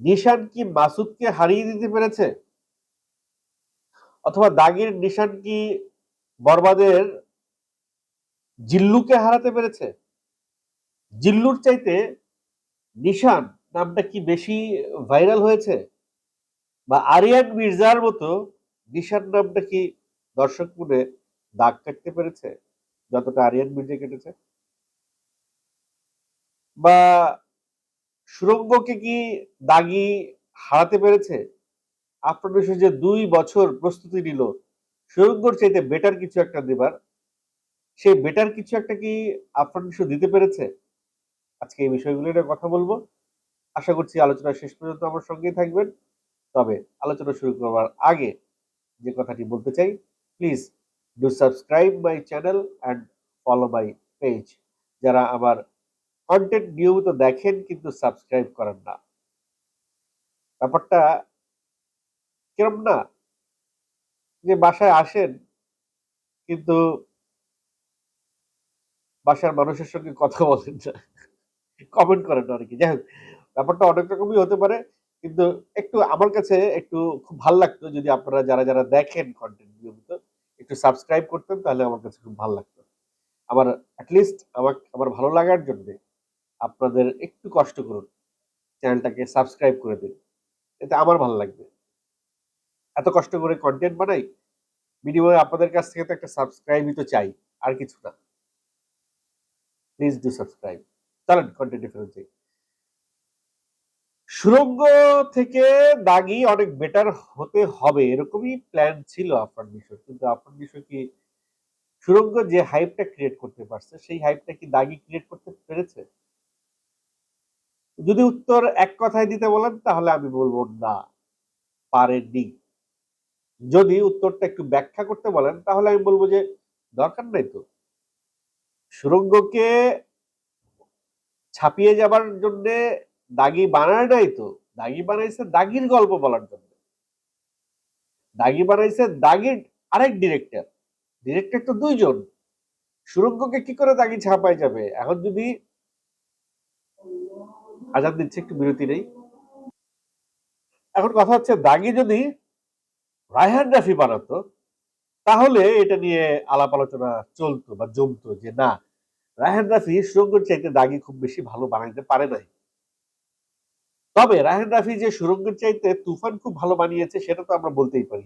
নিশান কি মাসুদকে হারিয়ে দিতে পেরেছে? অথবা দাগির নিশান কি বরবাদের জিল্লুকে হারাতে পেরেছে? জিল্লুর চাইতে নিশান নামটা কি বেশি ভাইরাল হয়েছে? বা আরিয়ান মির্জার মতো নিশান নামটা কি দর্শক মনে দাগ কাটতে পেরেছে? যতটা আরিয়ান মির্জা কেটেছে? বা সুরঙ্গকে কি দাগি হারাতে পেরেছে? আপনার যে দুই বছর প্রস্তুতি নিল, সুরঙ্গর চাইতে বেটার কিছু একটা দেবার, সেই বেটার কিছু একটা কি আপনার দিতে পেরেছে? আজকে এই বিষয়গুলো নিয়ে কথা বলব। আশা করছি আলোচনা শেষ পর্যন্ত আমার সঙ্গেই থাকবেন। তবে আলোচনা শুরু করবার আগে যে কথাটি বলতে চাই please do subscribe my channel and follow my page যারা আমার কন্টেন্ট নিয়মিত দেখেন কিন্তু সাবস্ক্রাইব করেন না। ব্যাপারটা কিরম না? যে বাসায় আসেন কিন্তু বাসার মানুষের সঙ্গে কথা বলেন না। কমেন্ট করেন না অনেকে। যাই ব্যাপারটা অনেক রকমই হতে পারে, কিন্তু একটু আমার কাছে একটু খুব ভালো লাগতো যদি আপনারা যারা যারা দেখেন কন্টেন্ট নিয়মিত, একটু সাবস্ক্রাইব করতেন তাহলে আমার কাছে খুব ভালো লাগতো। আমার অ্যাটলিস্ট আমার আমার ভালো লাগার জন্য আপনাদের একটু কষ্ট করুন। চ্যানেলটাকে সাবস্ক্রাইব করে দিন। এতে আমার ভালো লাগবে। এত কষ্ট করে কন্টেন্ট বানাই, বিনিময়ে আপনাদের কাছ থেকে তো একটা সাবস্ক্রাইবই তো চাই, আর কিছু না। প্লিজ ডু সাবস্ক্রাইব চলেন কন্টেন্টে ফেরত যাই। সুরঙ্গ থেকে দাগি অনেক বেটার হতে হবে, এরকমই প্ল্যান ছিল আফরান বিষয় কিন্তু আফরান বিষয় কি সুরঙ্গ যে হাইপটা ক্রিয়েট করতে পারছে, সেই হাইপটা কি দাগি ক্রিয়েট করতে পেরেছে? যদি উত্তর এক কথায় দিতে বলেন, তাহলে আমি বলব না, পারেননি। যদি উত্তরটা একটু ব্যাখ্যা করতে বলেন, তাহলে আমি বলব যে দরকার নাই তো। সুরঙ্গকে ছাপিয়ে যাবার জন্য দাগি বানায় নাই তো। দাগি বানাইছে দাগির গল্প বলার জন্য। দাগি বানাইছে দাগির আরেক ডিরেক্টর ডিরেক্টর তো দুইজন। সুরঙ্গকে কি করে দাগি ছাপায় যাবে? এখন যদি আজাদ দিচ্ছে, একটু বিরতি নেই। এখন কথা হচ্ছে, দাগি যদি রায়হান রাফি বানাতো, তাহলে এটা নিয়ে আলাপ আলোচনা চলতো বা জমতো যে না, রায়হান রাফি সুরঙ্গের চাইতে দাগি খুব বেশি ভালো বানাইতে পারে নাই। তবে রায়হান রাফি যে সুরঙ্গের চাইতে তুফান খুব ভালো বানিয়েছে, সেটা তো আমরা বলতেই পারি।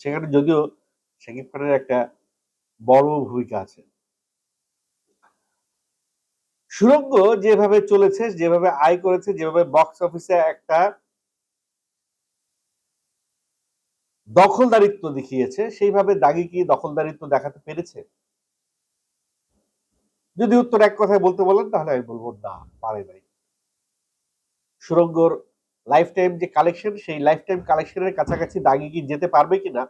সেখানে যদিও শাকিব খানের একটা বড় ভূমিকা আছে। সুরঙ্গ যেভাবে চলেছে, যেভাবে আয় করেছে, যেভাবে বক্স অফিসে একটা দখলদারিত্ব দেখিয়েছে, সেইভাবে দাগি কি দখলদারিত্ব দেখাতে পেরেছে? যদি উত্তর এক কথায় বলতে বলেন, তাহলে আমি বলব, না, পারে নাই। সুরঙ্গর লাইফ টাইম যে কালেকশন সেই লাইফ টাইম কালেকশনের কাছাকাছি দাগি কি যেতে পারবে কিনা,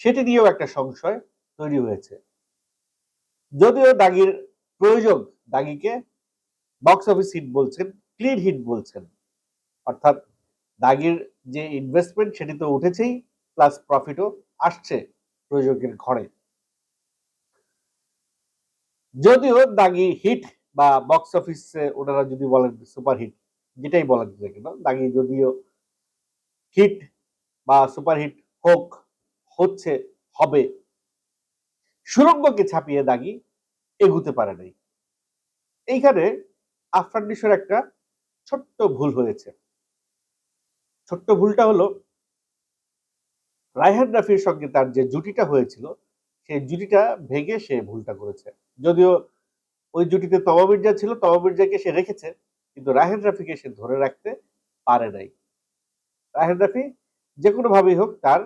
সেটি নিয়েও একটা সংশয় তৈরি হয়েছে। যদিও দাগির প্রয়োজন দাগিকে বক্স অফিস হিট বলছেন ক্লিন হিট বলছেন। অর্থাৎ দাগির যে ইনভেস্টমেন্ট সেটি তো উঠেছেই প্লাস প্রফিটও আসছে প্রযোজকের ঘরে। যদিও দাগি হিট বা বক্স অফিসে ওনারা যদি বলেন সুপার হিট যেটাই বলেন না কেন, দাগি যদিও হিট বা সুপার হিট হোক, হচ্ছে, হবে। সুরঙ্গকে ছাপিয়ে দাগি এগুতে পারে নাই। এইখানে আফরান নিশোর একটা ছোট্ট ভুল হয়েছে। ছোট্ট ভুলটা হলো, রায়হান রাফির সঙ্গে তার যে জুটিটা হয়েছিল, সেই জুটিটা ভেঙে সে ভুলটা করেছে। যদিও ওই জুটিতে তমা মির্জা ছিল তমা মির্জাকে সে রেখেছে, কিন্তু রাহেন রাফিকে সে ধরে রাখতে পারে নাই। রাহেন রাফি যে কোনো ভাবেই হোক তার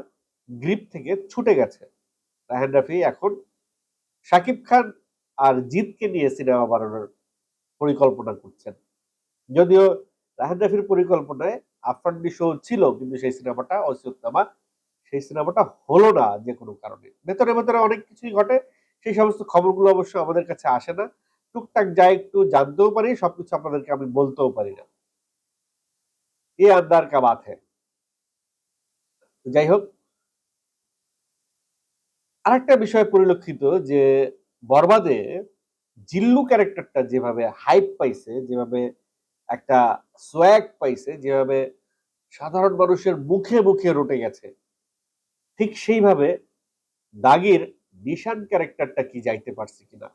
গ্রিপ থেকে ছুটে গেছে। রাহেন রাফি এখন শাকিব খান আর জিতকে নিয়ে সিনেমা বানানোর পরিকল্পনা করছেন। যদিও রাহেন রাফির পরিকল্পনায় আফরান শো ছিল, কিন্তু সেই সিনেমাটা অসিয়ত্তামা সেই সিনেমাটা হলো না যে কোনো কারণে। ভেতরে ভেতরে অনেক কিছুই ঘটে, সেই সমস্ত খবরগুলো অবশ্য আমাদের কাছে আসে না। টুকটাক যা একটু জানতেও পারি, সবকিছু আপনাদেরকে আমি বলতেও পারি না। এ আন্দার কা বাত হ্যাঁ যাই হোক, আরেকটা বিষয় পরিলক্ষিত যে বরবাদে জিল্লু ক্যারেক্টারটা যেভাবে হাইপ পাইছে, যেভাবে একটা সোয়াগ পাইছে, যেভাবে সাধারণ মানুষের মুখে মুখে রটে গেছে, ঠিক সেইভাবে দাগির নিশান ক্যারেক্টারটা কি যাইতে পারছে কিনা?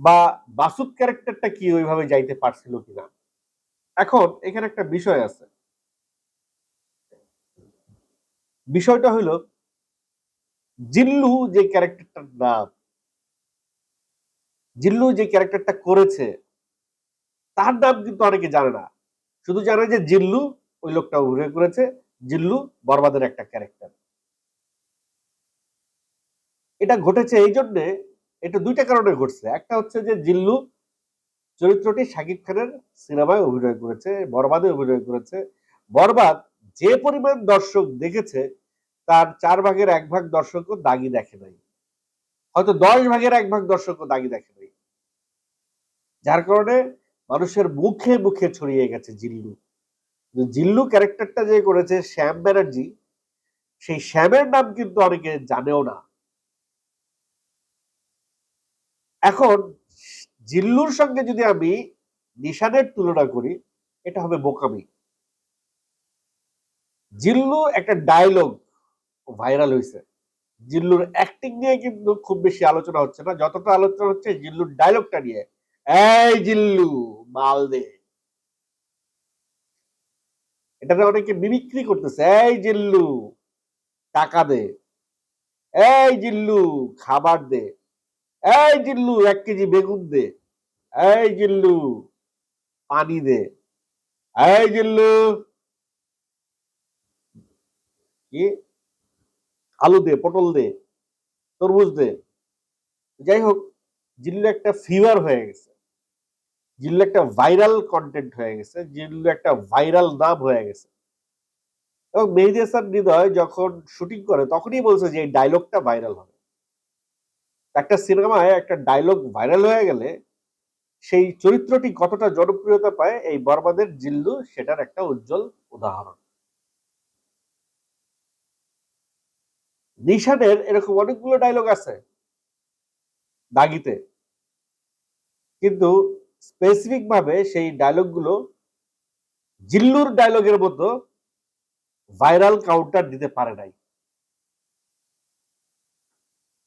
বা বাসুদ ক্যারেক্টারটা কি ওইভাবে যাইতে পারছিল কিনা? এখন এখানে একটা বিষয় আছে। বিষয়টা হলো জিল্লু যে ক্যারেক্টারটার নাম জিল্লু যে ক্যারেক্টারটা করেছে, তার নাম কিন্তু অনেকে জানে না। শুধু জানে যে জিল্লু ওই লোকটা অভিনয় করেছে, জিল্লু বরবাদের একটা ক্যারেক্টার। এটা ঘটেছে এই জন্যে, এটা দুইটা কারণে ঘটছে। একটা হচ্ছে যে জিল্লু চরিত্রটি শাকিব খানের সিনেমায় অভিনয় করেছে, বরবাদে অভিনয় করেছে। বরবাদ যে পরিমাণ দর্শক দেখেছে, তার চার ভাগের এক ভাগ দর্শকও দাগি দেখে নাই। হয়তো দশ ভাগের এক ভাগ দর্শকও দাগি দেখে নাই। যার কারণে মানুষের মুখে মুখে ছড়িয়ে গেছে জিল্লু। জিল্লু ক্যারেক্টারটা যে করেছে শ্যাম ব্যানার্জি, সেই শ্যামের নাম কিন্তু অনেকে জানেও না। এখন জিল্লুর সঙ্গে যদি আমি নিশানের তুলনা করি, এটা হবে বোকামি। জিল্লু একটা ডায়লগ ভাইরাল হয়েছে জিল্লুর অ্যাক্টিং নিয়ে কিন্তু খুব বেশি আলোচনা হচ্ছে না। যতটা আলোচনা হচ্ছে জিল্লুর ডায়লগটা নিয়ে। এই জিল্লু, মাল দে। এটাতে অনেকে মিমিক্রি করতেছে, এই জিল্লু, টাকা দে। এই জিল্লু, খাবার দে। এই জিল্লু, এক কেজি বেগুন দে। এই জিল্লু, পানি দে। এই জিল্লু, কি? আলু দে, পটল দে, তরমুজ দে। যাই হোক জিল্লু একটা ফিভার হয়ে গেছে। জিল্লু একটা ভাইরাল কন্টেন্ট হয়ে গেছে, জিল্লু একটা ভাইরাল নাম হয়ে গেছে। এবং মেহেদি হাসান হৃদয় যখন শুটিং করে, তখনই বলছে যে এই ডায়লগটা ভাইরাল হবে। একটা সিনেমায় একটা ডায়লগ ভাইরাল হয়ে গেলে সেই চরিত্রটি কতটা জনপ্রিয়তা পায়, এই বরবাদের জিল্লু সেটার একটা উজ্জ্বল উদাহরণ। নিশানের এরকম অনেকগুলো ডায়লগ আছে, দাগিতে। কিন্তু স্পেসিফিক ভাবে সেই ডায়লগগুলো জিল্লুর ডায়লগের মতো ভাইরাল কাউন্টার দিতে পারে নাই।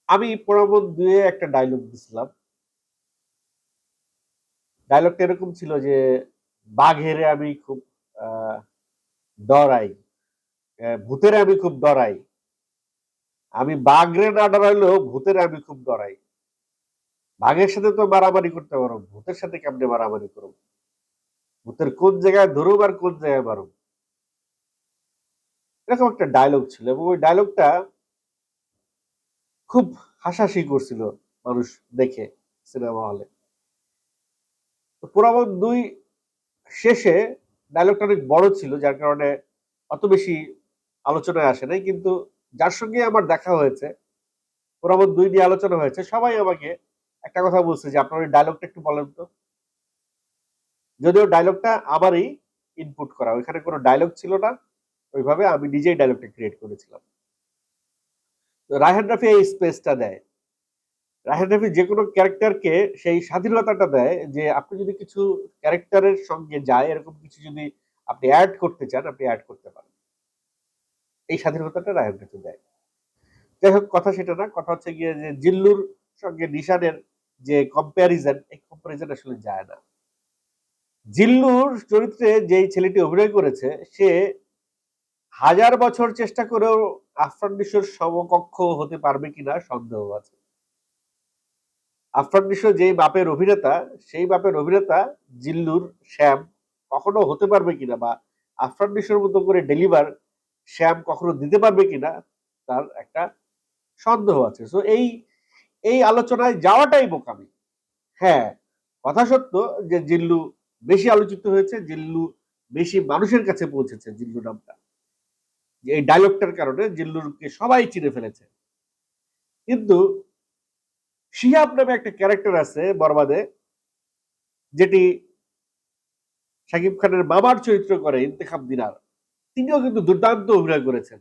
আমি প্রমাণ দুয়ে একটা ডায়লগ দিছিলাম। ডায়লগটা এরকম ছিল যে, বাঘেরে আমি খুব ডরাই ভূতের আমি খুব ডরাই। আমি বাঘরে না ডরাইলেও ভূতের আমি খুব ডরাই। বাঘের সাথে তো মারামারি করতে পারো, ভূতের সাথে কেমনে মারামারি করব ভূতের কোন জায়গায় ধরুম আর কোন জায়গায় মারুম এরকম একটা ডায়লগ ছিল এবং ওই ডায়লগটা খুব হাসাহাসি করছিল মানুষ দেখে সিনেমা হলে পুরাবন দুই শেষে ডায়লগটা অনেক বড় ছিল, যার কারণে অত বেশি আলোচনায় আসে নাই, কিন্তু যার সঙ্গে আমার দেখা হয়েছে, পুরাবন দুই নিয়ে আলোচনা হয়েছে, সবাই আমাকে একটা কথা বলছে যে আপনার ওই ডায়লগটা একটু বলেন তো। যদিও ডায়লগটা আমারই ইনপুট করা, ওইখানে কোনো ডায়লগ ছিল না, ওইভাবে আমি নিজেই ডায়লগটা ক্রিয়েট করেছিলাম। রাহেন রাফি এই স্পেসটা দেয়। রাহেন রাফি যে কোনো ক্যারেক্টারকে সেই স্বাধীনতাটা দেয় যে আপনি যদি কিছু ক্যারেক্টারের সঙ্গে যায়, এরকম কিছু যদি আপনি অ্যাড করতে চান, আপনি অ্যাড করতে পারেন। এই স্বাধীনতাটা রাহেন রাফি দেয়। যাই হোক, কথা সেটা না, কথা হচ্ছে গিয়ে যে জিল্লুর সঙ্গে নিশানের যে কম্প্যারিজন এই কম্প্যারিজন আসলে যায় না। জিল্লুর চরিত্রে যেই ছেলেটি অভিনয় করেছে, সে হাজার বছর চেষ্টা করেও আফরান নিশোর সমকক্ষ হতে পারবে কিনা সন্দেহ আছে। আফরান নিশো যেই বাপের অভিনেতা, সেই বাপের অভিনেতা জিল্লুর শ্যাম কখনো হতে পারবে কিনা বা আফরান নিশোর মতো করে ডেলিভার শ্যাম কখনো দিতে পারবে কিনা, তার একটা সন্দেহ আছে। সো এই এই আলোচনায় যাওয়াটাই বোকামি। হ্যাঁ কথা সত্য যে জিল্লু বেশি আলোচিত হয়েছে, জিল্লু বেশি মানুষের কাছে পৌঁছেছে, জিল্লু নামটা। এই ডায়লগটার কারণে জিল্লুরকে সবাই চিনে ফেলেছে। কিন্তু শিহাব নামে একটা ক্যারেক্টার আছে বরবাদে, যেটি শাকিব খানের মামার চরিত্র করে ইন্তেখাব দিনার। তিনিও কিন্তু দুর্দান্ত অভিনয় করেছেন।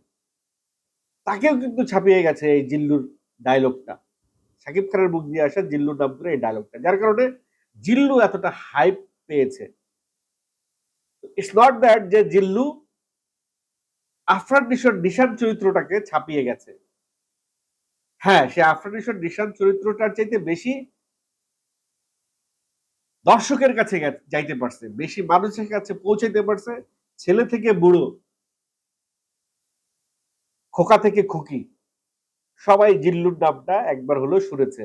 তাকেও কিন্তু ছাপিয়ে গেছে এই জিল্লুর ডায়লগটা শাকিব খানের মুখ দিয়ে আসা জিল্লুর নাম করে এই ডায়লগটা যার কারণে জিল্লু এতটা হাইপ পেয়েছে। ইটস নট দ্যাট যে জিল্লু আফরান নিশোর নিশান চরিত্রটাকে ছাপিয়ে গেছে। হ্যাঁ সে আফরান নিশোর নিশান চরিত্রটার চাইতে বেশি দর্শকের কাছে যাইতে পারছে। বেশি মানুষের কাছে পৌঁছাইতে পারছে। ছেলে থেকে বুড়ো, খোকা থেকে খুকি। সবাই জিল্লুর নামটা একবার হলেও শুনেছে।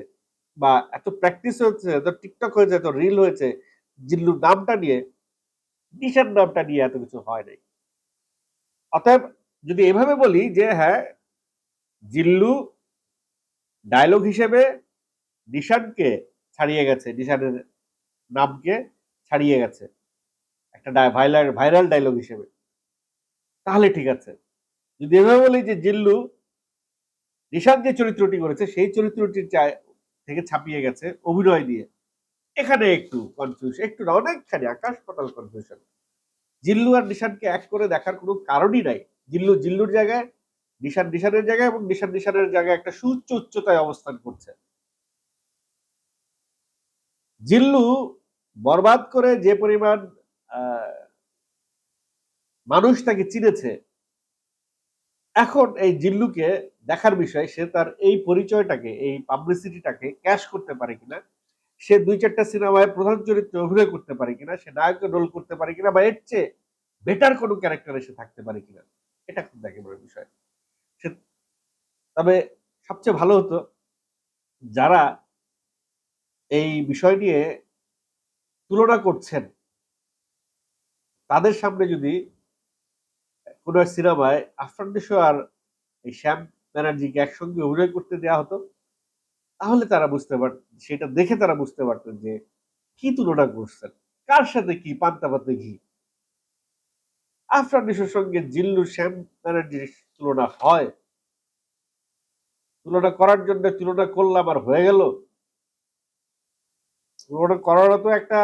বা এত প্র্যাকটিস হয়েছে, এত টিকটক হয়েছে, এত রিল হয়েছে, জিল্লুর নামটা নিয়ে নিশান নামটা নিয়ে এত কিছু হয় নাই। অতএব যদি এভাবে বলি যে হ্যাঁ জিল্লু ডায়লগ হিসেবে নিশানকে ছাড়িয়ে গেছে, নিশানের নামকে ছাড়িয়ে গেছে, একটা ভাইরাল ভাইরাল ডায়লগ হিসেবে, তাহলে ঠিক আছে। যদি এভাবে বলি যে জিল্লু নিশান যে চরিত্রটি করেছে, সেই চরিত্রটির থেকে ছাপিয়ে গেছে অভিনয় দিয়ে এখানে একটু কনফিউজ একটু না, অনেকখানি আকাশ পাতাল কনফিউশন জিল্লু আর নিশানকে এক করে দেখার কোনো কারণই নাই। জিল্লু জিল্লুর জায়গায়, নিশান নিশানের জায়গায় এবং নিশান নিশানের জায়গায় একটা সুউচ্চ উচ্চতায় অবস্থান করছে। জিল্লু বরবাদ করে যে পরিমাণ মানুষ তাকে চিনেছে, এখন এই জিল্লুকে দেখার বিষয়, সে তার এই পরিচয়টাকে, এই পাবলিসিটিটাকে ক্যাশ করতে পারে কিনা, সে দুই চারটা সিনেমায় প্রধান চরিত্রে অভিনয় করতে পারে কিনা, সে নায়কের রোল করতে পারে কিনা, বা এর চেয়ে বেটার কোনো ক্যারেক্টারে সে থাকতে পারে কিনা, এটা খুব একেবারে বিষয়। সে, তবে সবচেয়ে ভালো হতো যারা এই বিষয় নিয়ে তুলনা করছেন, তাদের সামনে যদি কোনো এক সিনেমায় আফরান আর এই শ্যাম ব্যানার্জিকে একসঙ্গে অভিনয় করতে দেওয়া হতো, তাহলে তারা বুঝতে পারত সেটা দেখে তারা বুঝতে পারতেন যে কি তুলনা করছেন, কার সাথে কি পান্তা পাতে ঘি। আফরান নিশোর সঙ্গে জিল্লু শ্যাম ব্যানার্জির তুলনা হয়। তুলনা করার জন্য তুলনা করলাম আর হয়ে গেল। তুলনা করারও তো একটা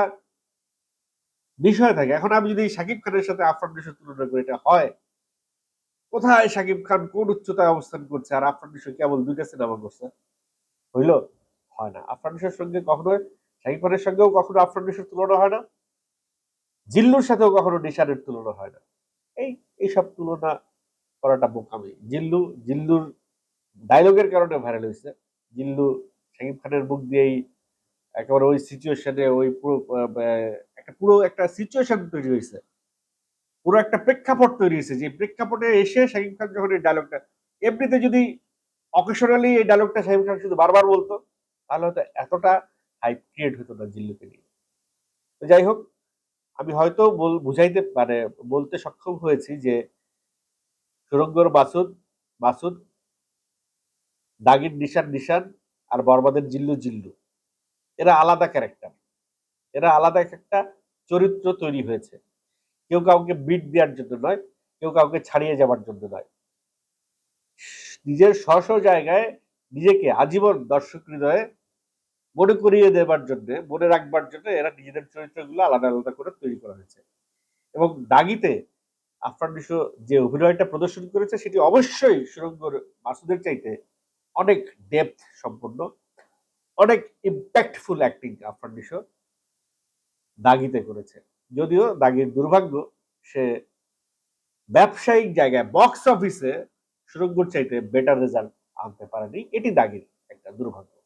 বিষয় থাকে। এখন আমি যদি সাকিব খানের সাথে আফরান তুলনা করি, এটা হয়। কোথায় সাকিব খান কোন উচ্চতায় অবস্থান করছে আর আফরান নিশো কেবল দুইটা সিনেমা করছে? হইল? হয় না। আফরান নিশোর সঙ্গে কখনো সাকিব খানের সঙ্গেও কখনো আফরান নিশোর তুলনা হয় না? জিল্লুর সাথেও কখনো নিশানের তুলনা হয় না। এই, এইসব তুলনা করাটা বোকামি। জিল্লু, জিল্লুর ডায়লগের কারণে ভাইরাল হয়েছে। জিল্লু সাকিব খানের মুখ দিয়েই একেবারে ওই সিচুয়েশনে ওই পুরো একটা পুরো একটা সিচুয়েশন তৈরি হয়েছে। পুরো একটা প্রেক্ষাপট তৈরি হয়েছে যে প্রেক্ষাপটে এসে শাকিব খান যখন এই ডায়লগটা এমনিতে যদি অকেশনালি এই ডায়লগটা শাকিব খান শুধু বারবার বলতো, তাহলে হয়তো এতটা হাইপ ক্রিয়েট হতো না জিল্লুকে নিয়ে। তো যাই হোক, আমি হয়তো বুঝাইতে মানে বলতে সক্ষম হয়েছি যে সুরঙ্গর বাসুদ বাসুদ, দাগির নিশান নিশান আর বরবাদের জিল্লু জিল্লু, এরা আলাদা ক্যারেক্টার এরা আলাদা একটা চরিত্র তৈরি হয়েছে। কেউ কাউকে বিট দেওয়ার জন্য নয়, কেউ কাউকে ছাড়িয়ে যাওয়ার জন্য নয়। নিজের স্ব জায়গায় নিজেকে আজীবন দর্শক হৃদয়ে মনে করিয়ে দেবার জন্য, মনে রাখবার জন্য এরা নিজেদের চরিত্রগুলো আলাদা আলাদা করে তৈরি করা হয়েছে। এবং দাগিতে আফরান নিশো যে অভিনয়টা প্রদর্শন করেছে, সেটি অবশ্যই সুরঙ্গর মাসুদের চাইতে অনেক ডেপথ সম্পন্ন, অনেক ইম্প্যাক্টফুল অ্যাক্টিং আফরান নিশো দাগিতে করেছে। যদিও দাগির দুর্ভাগ্য, সে ব্যবসায়িক জায়গায় বক্স অফিসে সুরঙ্গর চাইতে বেটার রেজাল্ট আনতে পারেনি। এটি দাগির একটা দুর্ভাগ্য।